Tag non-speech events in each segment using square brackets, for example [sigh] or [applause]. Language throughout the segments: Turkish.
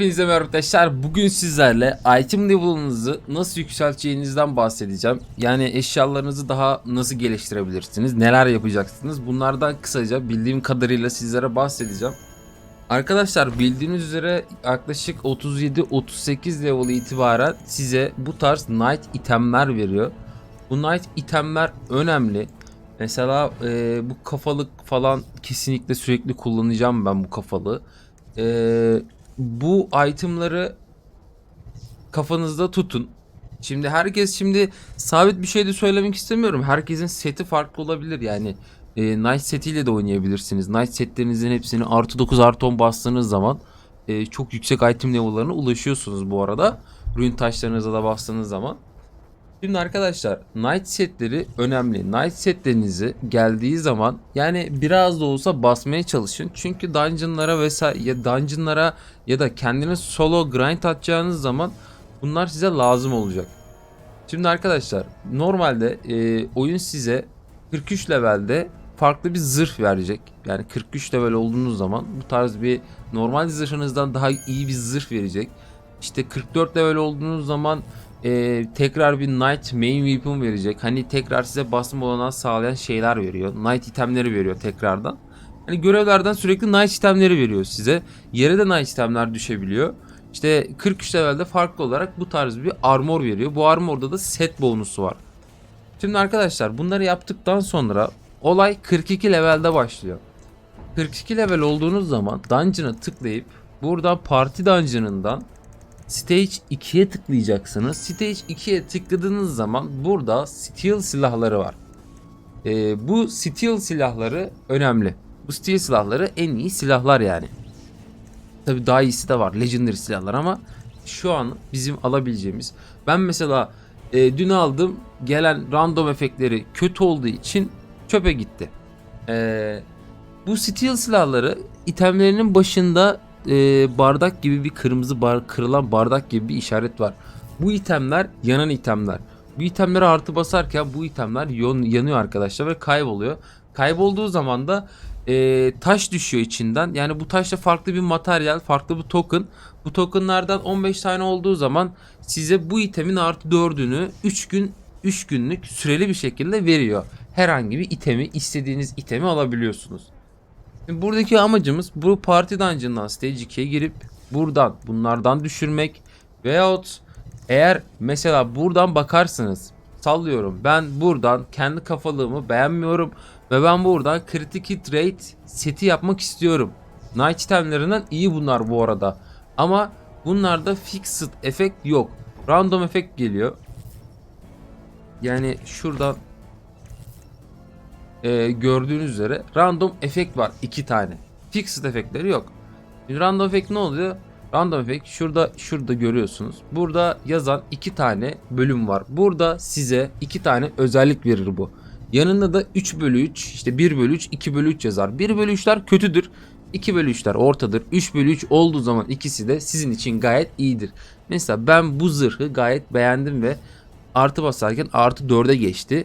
Hepinize merhaba arkadaşlar. Bugün sizlerle item level'ınızı nasıl yükselteceğinizden bahsedeceğim. Yani eşyalarınızı daha nasıl geliştirebilirsiniz, neler yapacaksınız. Bunlardan kısaca bildiğim kadarıyla sizlere bahsedeceğim. Arkadaşlar bildiğiniz üzere yaklaşık 37-38 level itibaren size bu tarz night itemler veriyor. Bu night itemler önemli. Mesela e, bu kafalık falan kesinlikle sürekli kullanacağım ben bu kafalığı. E, bu itemları kafanızda tutun. Şimdi herkes şimdi sabit bir şey de söylemek istemiyorum. Herkesin seti farklı olabilir yani. E, Night setiyle de oynayabilirsiniz. Night setlerinizin hepsini artı 9 artı 10 bastığınız zaman e, çok yüksek item level'larına ulaşıyorsunuz bu arada. Ruin taşlarınıza da bastığınız zaman. Şimdi arkadaşlar Night setleri önemli. Night setlerinizi geldiği zaman yani biraz da olsa basmaya çalışın. Çünkü dungeonlara vesaire ya dungeonlara ya da kendiniz solo grind atacağınız zaman bunlar size lazım olacak. Şimdi arkadaşlar normalde e, oyun size 43 levelde farklı bir zırh verecek. Yani 43 level olduğunuz zaman bu tarz bir normal zırhınızdan daha iyi bir zırh verecek. İşte 44 level olduğunuz zaman e, tekrar bir Knight main weapon verecek. Hani tekrar size basma olanağı sağlayan şeyler veriyor. Knight itemleri veriyor tekrardan. Hani görevlerden sürekli Knight itemleri veriyor size. Yere de Knight itemler düşebiliyor. İşte 43 levelde farklı olarak bu tarz bir armor veriyor. Bu armorda da set bonusu var. Şimdi arkadaşlar bunları yaptıktan sonra olay 42 levelde başlıyor. 42 level olduğunuz zaman dungeon'a tıklayıp buradan parti dungeon'ından Stage 2'ye tıklayacaksınız. Stage 2'ye tıkladığınız zaman burada steel silahları var. Ee, bu steel silahları önemli. Bu steel silahları en iyi silahlar yani. Tabi daha iyisi de var. Legendary silahlar ama şu an bizim alabileceğimiz. Ben mesela e, dün aldım gelen random efektleri kötü olduğu için çöpe gitti. Ee, bu steel silahları itemlerinin başında e, bardak gibi bir kırmızı bar, kırılan bardak gibi bir işaret var. Bu itemler yanan itemler. Bu itemlere artı basarken bu itemler yanıyor arkadaşlar ve kayboluyor. Kaybolduğu zaman da e, taş düşüyor içinden. Yani bu taşla farklı bir materyal, farklı bir token. Bu tokenlardan 15 tane olduğu zaman size bu itemin artı 4'ünü 3 gün 3 günlük süreli bir şekilde veriyor. Herhangi bir itemi, istediğiniz itemi alabiliyorsunuz. Şimdi buradaki amacımız bu parti dungeon'dan stage 2'ye girip buradan bunlardan düşürmek veyahut eğer mesela buradan bakarsınız sallıyorum ben buradan kendi kafalığımı beğenmiyorum ve ben buradan kritik hit rate seti yapmak istiyorum. Night itemlerinden iyi bunlar bu arada ama bunlarda fixed efekt yok. Random efekt geliyor. Yani şuradan e, gördüğünüz üzere random efekt var iki tane. Fixed efektleri yok. Şimdi random efekt ne oluyor? Random efekt şurada şurada görüyorsunuz. Burada yazan iki tane bölüm var. Burada size iki tane özellik verir bu. Yanında da 3 bölü 3 işte 1 bölü 3 2 bölü 3 yazar. 1 bölü 3'ler kötüdür. 2 bölü 3'ler ortadır. 3 bölü 3 olduğu zaman ikisi de sizin için gayet iyidir. Mesela ben bu zırhı gayet beğendim ve artı basarken artı 4'e geçti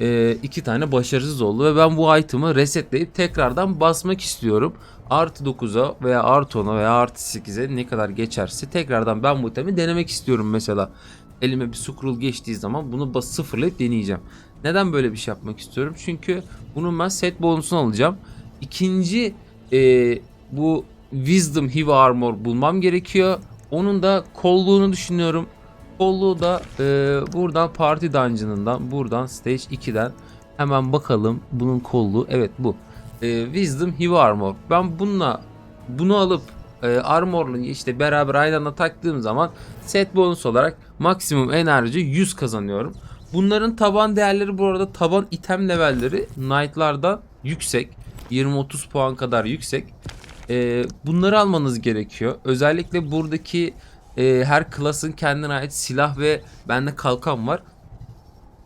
e, iki tane başarısız oldu ve ben bu item'ı resetleyip tekrardan basmak istiyorum. Artı 9'a veya artı 10'a veya artı 8'e ne kadar geçerse tekrardan ben bu itemi denemek istiyorum mesela. Elime bir scroll geçtiği zaman bunu bas sıfırlayıp deneyeceğim. Neden böyle bir şey yapmak istiyorum? Çünkü bunun ben set bonusunu alacağım. İkinci e, bu Wisdom Heavy Armor bulmam gerekiyor. Onun da kolluğunu düşünüyorum. Kolluğu da e, buradan Party Dungeon'ından buradan Stage 2'den hemen bakalım bunun kolluğu. Evet bu. E, Wisdom Heavy Armor. Ben bununla bunu alıp e, armorlu işte beraber aynı taktığım zaman set bonus olarak maksimum enerji 100 kazanıyorum. Bunların taban değerleri bu arada taban item levelleri Knight'lardan yüksek. 20-30 puan kadar yüksek. E, bunları almanız gerekiyor. Özellikle buradaki e, her klasın kendine ait silah ve bende kalkan var.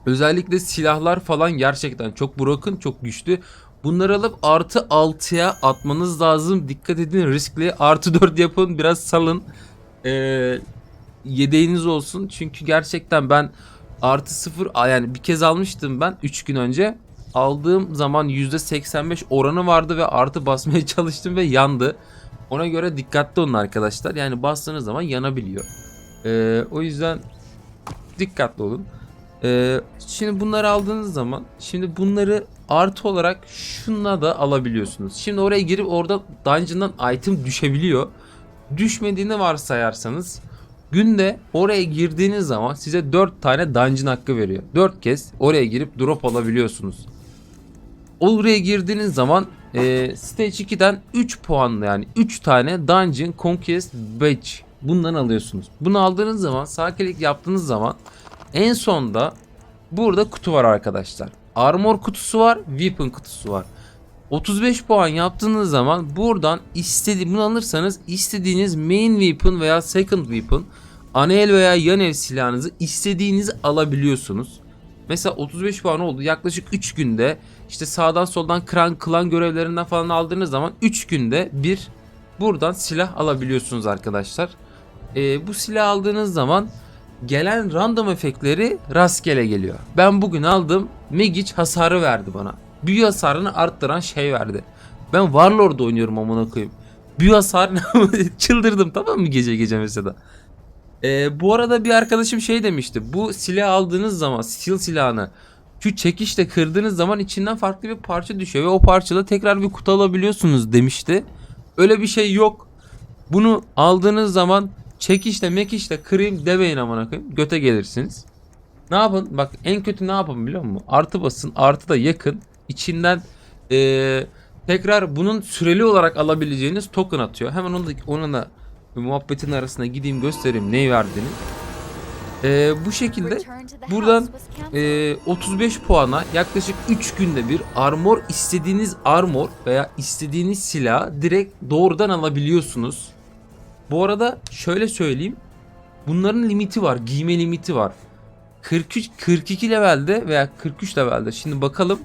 Özellikle silahlar falan gerçekten çok broken, çok güçlü. Bunları alıp artı 6'ya atmanız lazım. Dikkat edin riskli. Artı 4 yapın biraz salın. Ee, yedeğiniz olsun. Çünkü gerçekten ben artı 0 yani bir kez almıştım ben 3 gün önce. Aldığım zaman %85 oranı vardı ve artı basmaya [laughs] çalıştım ve yandı. Ona göre dikkatli olun arkadaşlar. Yani bastığınız zaman yanabiliyor. Ee, o yüzden dikkatli olun. Ee, şimdi bunları aldığınız zaman şimdi bunları artı olarak şunla da alabiliyorsunuz. Şimdi oraya girip orada dungeon'dan item düşebiliyor. Düşmediğini varsayarsanız günde oraya girdiğiniz zaman size 4 tane dungeon hakkı veriyor. 4 kez oraya girip drop alabiliyorsunuz. Oraya girdiğiniz zaman e, Stage 2'den 3 puanlı yani 3 tane Dungeon Conquest Badge bundan alıyorsunuz. Bunu aldığınız zaman sağ klik yaptığınız zaman en sonda burada kutu var arkadaşlar. Armor kutusu var, Weapon kutusu var. 35 puan yaptığınız zaman buradan istediğiniz bunu alırsanız istediğiniz main weapon veya second weapon ana el veya yan el silahınızı istediğinizi alabiliyorsunuz. Mesela 35 puan oldu. Yaklaşık 3 günde işte sağdan soldan kran klan görevlerinden falan aldığınız zaman 3 günde bir buradan silah alabiliyorsunuz arkadaşlar. Ee, bu silah aldığınız zaman gelen random efektleri rastgele geliyor. Ben bugün aldım Megic hasarı verdi bana. Büyü hasarını arttıran şey verdi. Ben Warlord oynuyorum amına koyayım. Büyü hasarını [laughs] çıldırdım tamam mı gece gece mesela. Ee, bu arada bir arkadaşım şey demişti. Bu silah aldığınız zaman steel silahını şu çekişle kırdığınız zaman içinden farklı bir parça düşüyor ve o parçayla tekrar bir kutu alabiliyorsunuz demişti. Öyle bir şey yok. Bunu aldığınız zaman çekişle mekişle kırayım demeyin amına koyayım. Göte gelirsiniz. Ne yapın? Bak en kötü ne yapın biliyor musun? Artı basın. Artı da yakın. İçinden eee, tekrar bunun süreli olarak alabileceğiniz token atıyor. Hemen onu da, onun da muhabbetin arasına gideyim göstereyim neyi verdiğini. Eee, bu şekilde buradan e, 35 puana yaklaşık 3 günde bir armor istediğiniz armor veya istediğiniz silah direkt doğrudan alabiliyorsunuz. Bu arada şöyle söyleyeyim. Bunların limiti var. Giyme limiti var. 43 42 levelde veya 43 levelde. Şimdi bakalım.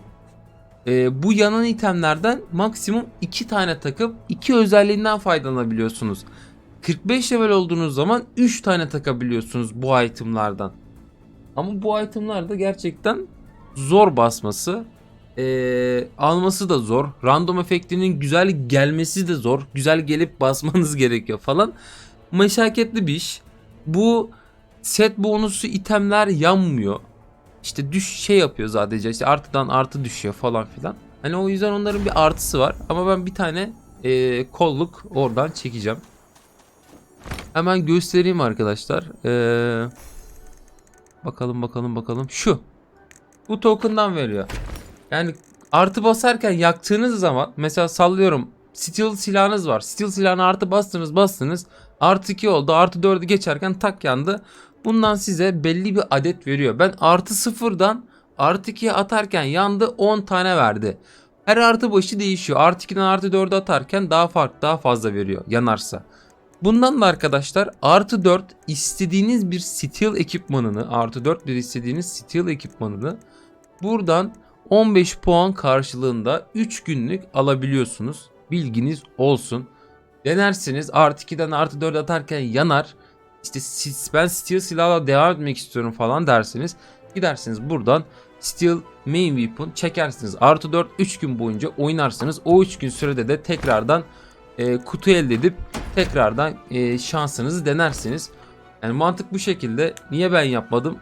E, bu yanan itemlerden maksimum 2 tane takıp 2 özelliğinden faydalanabiliyorsunuz. 45 level olduğunuz zaman 3 tane takabiliyorsunuz bu itemlardan. Ama bu itemlar da gerçekten zor basması. Ee, alması da zor. Random efektinin güzel gelmesi de zor. Güzel gelip basmanız [laughs] gerekiyor falan. Meşakkatli bir iş. Bu set bonusu itemler yanmıyor. İşte düş şey yapıyor sadece. İşte artıdan artı düşüyor falan filan. Hani o yüzden onların bir artısı var. Ama ben bir tane ee, kolluk oradan çekeceğim. Hemen göstereyim arkadaşlar. Eee Bakalım bakalım bakalım. Şu. Bu token'dan veriyor. Yani artı basarken yaktığınız zaman mesela sallıyorum steel silahınız var. Steel silahını artı bastınız bastınız. Artı 2 oldu. Artı 4'ü geçerken tak yandı. Bundan size belli bir adet veriyor. Ben artı sıfırdan artı 2'ye atarken yandı 10 tane verdi. Her artı başı değişiyor. Artı 2'den artı 4'e atarken daha farklı daha fazla veriyor yanarsa. Bundan da arkadaşlar artı 4 istediğiniz bir steel ekipmanını artı 4 bir istediğiniz steel ekipmanını buradan 15 puan karşılığında 3 günlük alabiliyorsunuz. Bilginiz olsun. Denersiniz artı 2'den artı 4 atarken yanar. İşte ben steel silahla devam etmek istiyorum falan dersiniz. Gidersiniz buradan steel main weapon çekersiniz. Artı 4 3 gün boyunca oynarsınız. O 3 gün sürede de tekrardan e, kutu elde edip tekrardan e, şansınızı denersiniz. Yani mantık bu şekilde. Niye ben yapmadım?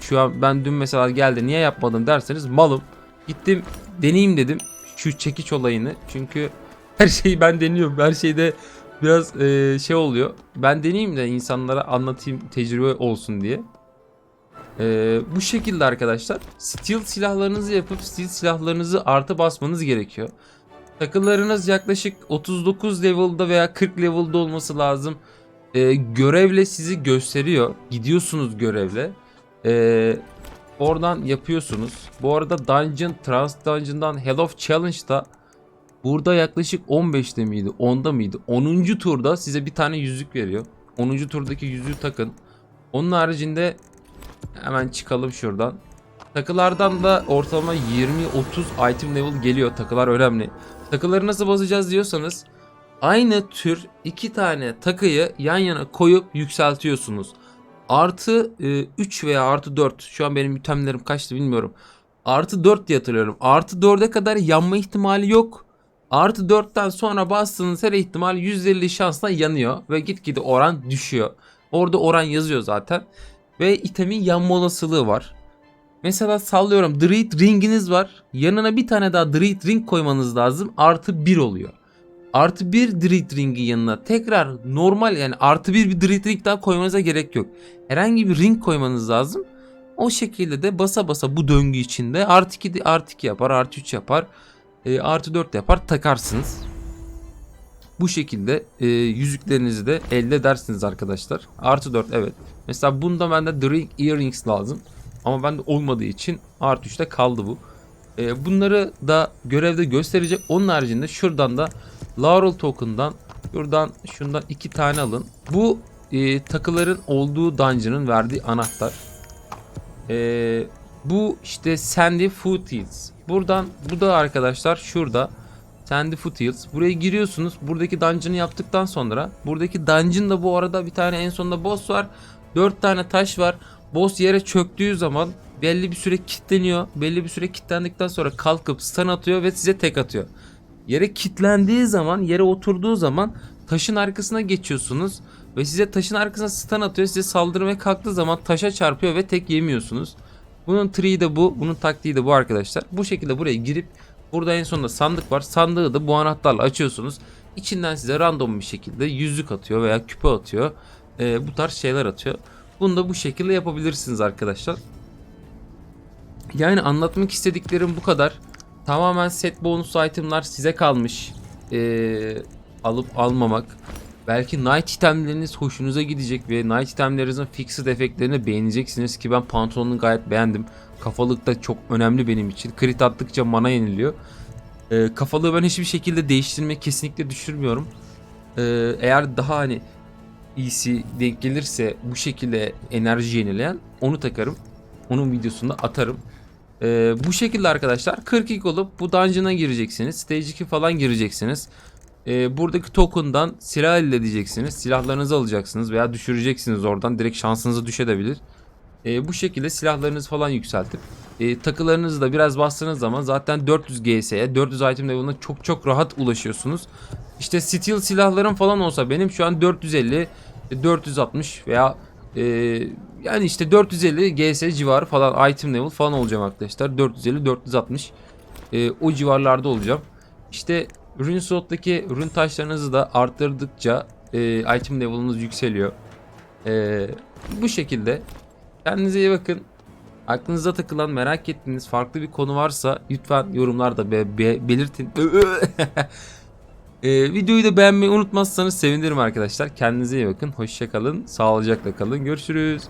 Şu an ben dün mesela geldi niye yapmadım derseniz malım. Gittim deneyeyim dedim şu çekiç olayını. Çünkü [laughs] her şeyi ben deniyorum. Her şeyde biraz e, şey oluyor. Ben deneyeyim de insanlara anlatayım tecrübe olsun diye. E, bu şekilde arkadaşlar steel silahlarınızı yapıp steel silahlarınızı artı basmanız gerekiyor. Takılarınız yaklaşık 39 level'da veya 40 level'da olması lazım. Ee, görevle sizi gösteriyor. Gidiyorsunuz görevle. Ee, oradan yapıyorsunuz. Bu arada Dungeon, Trans Dungeon'dan Hell of Challenge'da burada yaklaşık 15'te miydi? 10'da mıydı? 10. turda size bir tane yüzük veriyor. 10. turdaki yüzüğü takın. Onun haricinde hemen çıkalım şuradan. Takılardan da ortalama 20-30 item level geliyor. Takılar önemli. Takıları nasıl bozacağız diyorsanız aynı tür iki tane takıyı yan yana koyup yükseltiyorsunuz. Artı 3 veya artı 4 şu an benim itemlerim kaçtı bilmiyorum. Artı 4 diye hatırlıyorum. Artı 4'e kadar yanma ihtimali yok. Artı 4'ten sonra bastığınız her ihtimal %50 şansla yanıyor ve gitgide oran düşüyor. Orada oran yazıyor zaten. Ve itemin yanma olasılığı var. Mesela sallıyorum Dread ringiniz var. Yanına bir tane daha Dread ring koymanız lazım. Artı 1 oluyor. Artı 1 Dread ringin yanına tekrar normal yani artı 1 bir Dread ring daha koymanıza gerek yok. Herhangi bir ring koymanız lazım. O şekilde de basa basa bu döngü içinde artı 2, de- artı 2 yapar, artı 3 yapar, e, artı 4 yapar takarsınız. Bu şekilde e, yüzüklerinizi de elde edersiniz arkadaşlar. Artı 4 evet. Mesela bunda bende Ring Earrings lazım. Ama bende olmadığı için artı 3'te kaldı bu. E, bunları da görevde gösterecek. Onun haricinde şuradan da Laurel Token'dan şuradan şundan iki tane alın. Bu e, takıların olduğu dungeon'ın verdiği anahtar. E, bu işte Sandy Foothills. Buradan bu da arkadaşlar şurada Sandy Foothills. Buraya giriyorsunuz. Buradaki dungeon'ı yaptıktan sonra buradaki dungeon'da bu arada bir tane en sonunda boss var. 4 tane taş var. Boss yere çöktüğü zaman belli bir süre kilitleniyor. Belli bir süre kilitlendikten sonra kalkıp stun atıyor ve size tek atıyor. Yere kilitlendiği zaman, yere oturduğu zaman taşın arkasına geçiyorsunuz ve size taşın arkasına stun atıyor. Size saldırmaya kalktığı zaman taşa çarpıyor ve tek yemiyorsunuz. Bunun triği de bu, bunun taktiği de bu arkadaşlar. Bu şekilde buraya girip burada en sonunda sandık var. Sandığı da bu anahtarla açıyorsunuz. İçinden size random bir şekilde yüzük atıyor veya küpe atıyor. Ee, bu tarz şeyler atıyor. Bunu da bu şekilde yapabilirsiniz arkadaşlar. Yani anlatmak istediklerim bu kadar. Tamamen set bonus itemlar size kalmış. Ee, alıp almamak. Belki night itemleriniz hoşunuza gidecek ve night itemlerinizin fixed efektlerini beğeneceksiniz ki ben pantolonunu gayet beğendim. Kafalık da çok önemli benim için. Crit attıkça mana yeniliyor. Ee, kafalığı ben hiçbir şekilde değiştirmeye kesinlikle düşürmüyorum. Ee, eğer daha hani iyisi denk gelirse bu şekilde enerji yenileyen onu takarım. Onun videosunu atarım. Ee, bu şekilde arkadaşlar 42 olup bu dungeon'a gireceksiniz. Stage 2 falan gireceksiniz. Ee, buradaki token'dan silah elde edeceksiniz. Silahlarınızı alacaksınız veya düşüreceksiniz oradan. Direkt şansınıza düşebilir. Ee, bu şekilde silahlarınızı falan yükseltip e, takılarınızı da biraz bastığınız zaman zaten 400 GS'ye 400 item level'ına çok çok rahat ulaşıyorsunuz. İşte steel silahlarım falan olsa benim şu an 450 e, 460 veya e, yani işte 450 GS civarı falan item level falan olacağım arkadaşlar. 450 460 e, o civarlarda olacağım. İşte Rune Slot'taki rune taşlarınızı da arttırdıkça e, item level'ınız yükseliyor. E, bu şekilde kendinize iyi bakın. Aklınıza takılan merak ettiğiniz farklı bir konu varsa lütfen yorumlarda be- be- belirtin. [laughs] Ee, videoyu da beğenmeyi unutmazsanız sevinirim arkadaşlar. Kendinize iyi bakın. Hoşçakalın. Sağlıcakla kalın. Görüşürüz.